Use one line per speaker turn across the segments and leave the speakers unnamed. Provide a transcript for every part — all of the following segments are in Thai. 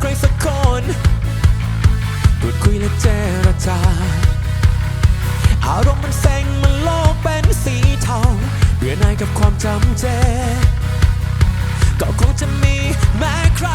ใครสักคนพูดคุยและเจรจา อารมณ์มันแซ็งมันโลกเป็นสีเทาเบื่อหน่ายกับความจำเจ ก็คงจะมีแม้ใคร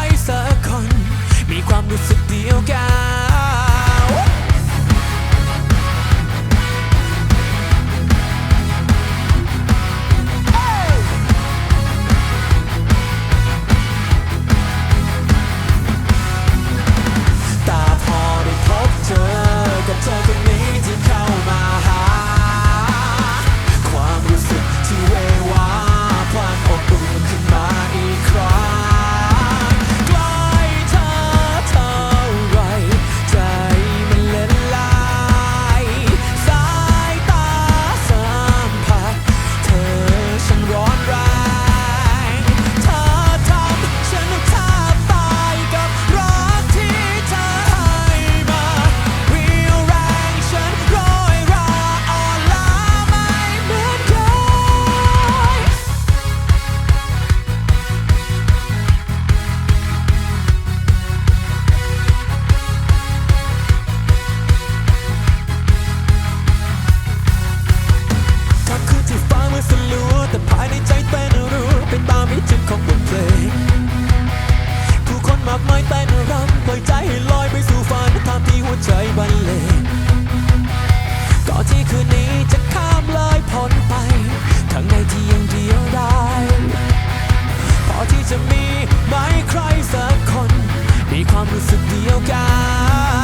結びよう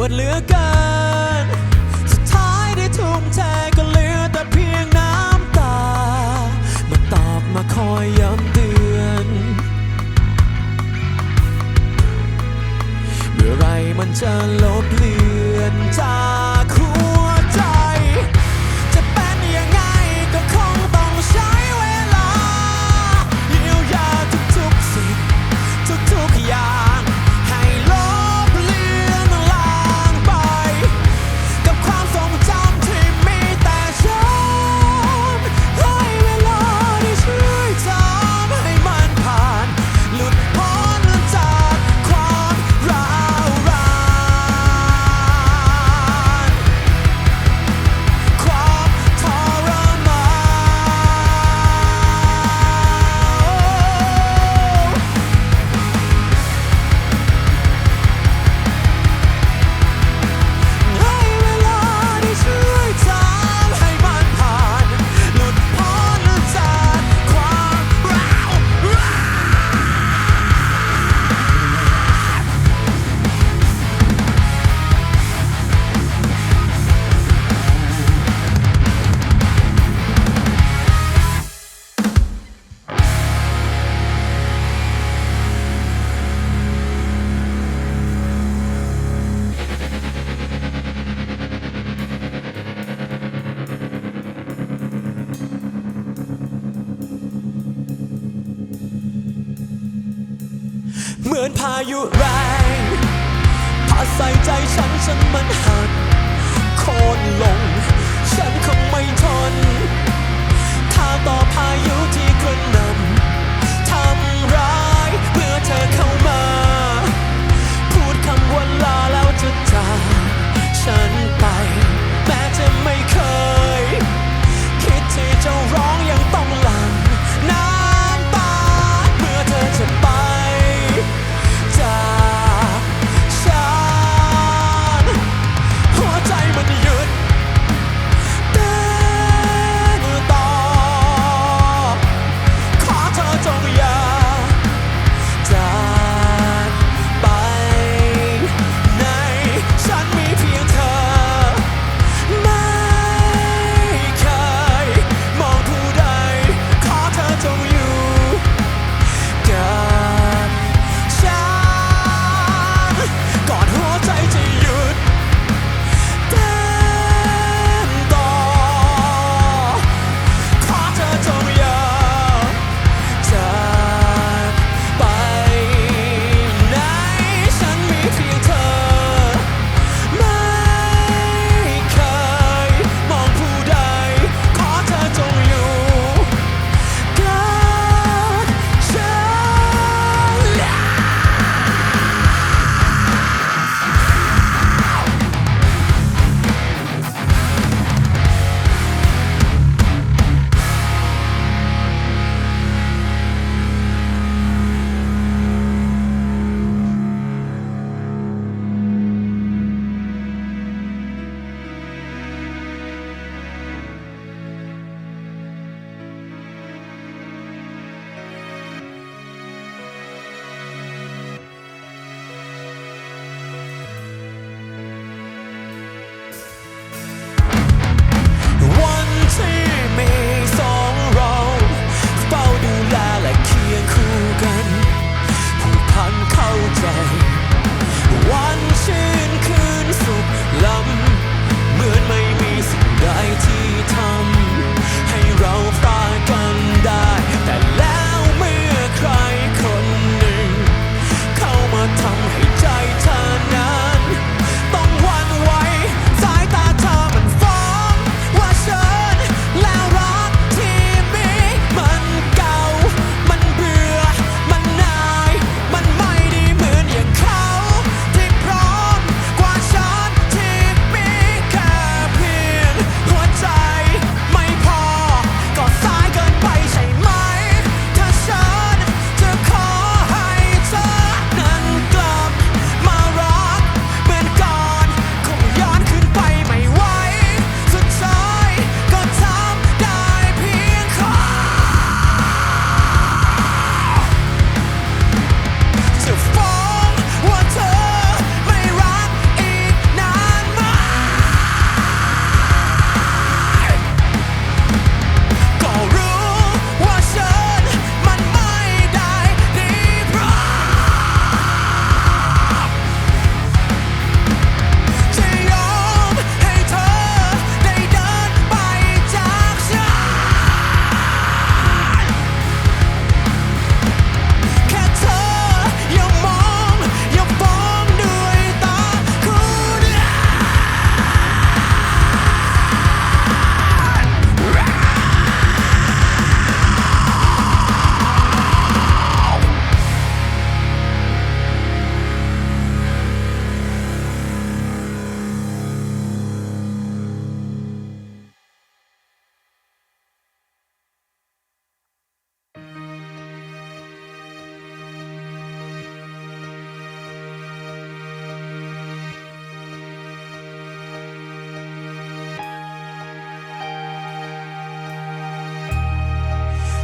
วดเหลือเกิน สุดท้ายได้ทุ่มเทก็เหลือแต่เพียงน้ำตา มาตอบมาคอยย้ำเตือน เมื่อไรมันจะลบเลือนจา พายุแรงพาใส่ใจฉันฉันมันหันโคนลง ฉันคงไม่ทนถ้าต่อพายุที่กระหน่ำทำร้ายเมื่อเธอเข้า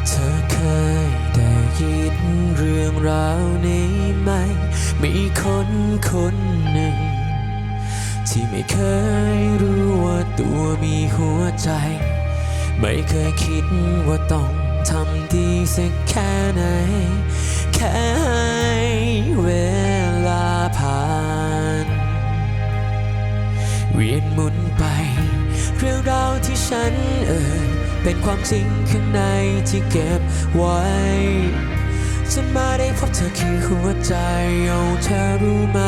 เธอเคยได้ยินเรื่องราวนี้ไหม มีคนคนหนึ่ง ที่ไม่เคยรู้ว่าตัวมีหัวใจ ไม่เคยคิดว่าต้องทำดีสักแค่ไหน แค่ให้เวลาผ่าน เวียนหมุนไป เรื่องราวที่ฉันเอ่ย เป็นความจริงข้างในที่เก็บไว้ฉันมาได้พบเธอคือหัวใจเอาเธอรู้ไหม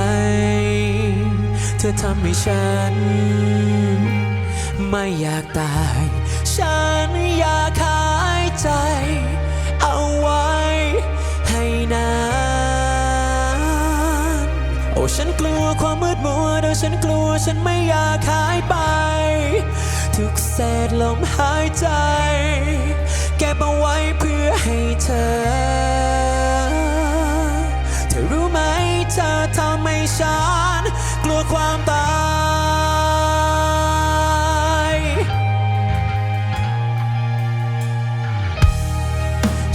เธอทำให้ฉัน ไม่อยากตาย ฉันอยากหายใจ เอาไว้ให้นานโอ้ฉันกลัวความมืดมัวโดยฉันกลัวฉันไม่อยากหายไป ทุกเศษลมหายใจ เก็บเอาไว้เพื่อให้เธอ เธอรู้ไหมเธอทำให้ฉัน กลัวความตาย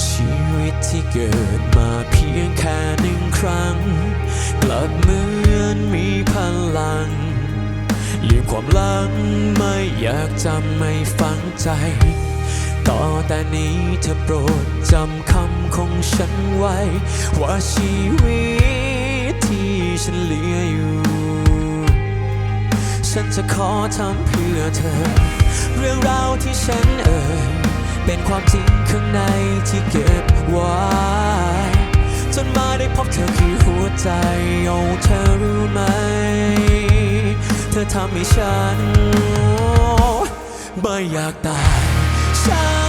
ชีวิตที่เกิดมาเพียงแค่หนึ่งครั้ง กลับเหมือนมีพลัง ความหลังไม่อยากจำไม่ฝังใจ ต่อแต่นี้เธอโปรดจำคำของฉันไว้ ว่าชีวิตที่ฉันเหลืออยู่ ฉันจะขอทำเพื่อเธอ เรื่องราวที่ฉันเอ่ยเป็นความจริงข้างในที่เก็บไว้จนมาได้พบเธอคือหัวใจเอาเธอรู้ไหม ทำให้ฉัน ไม่อยากตายฉั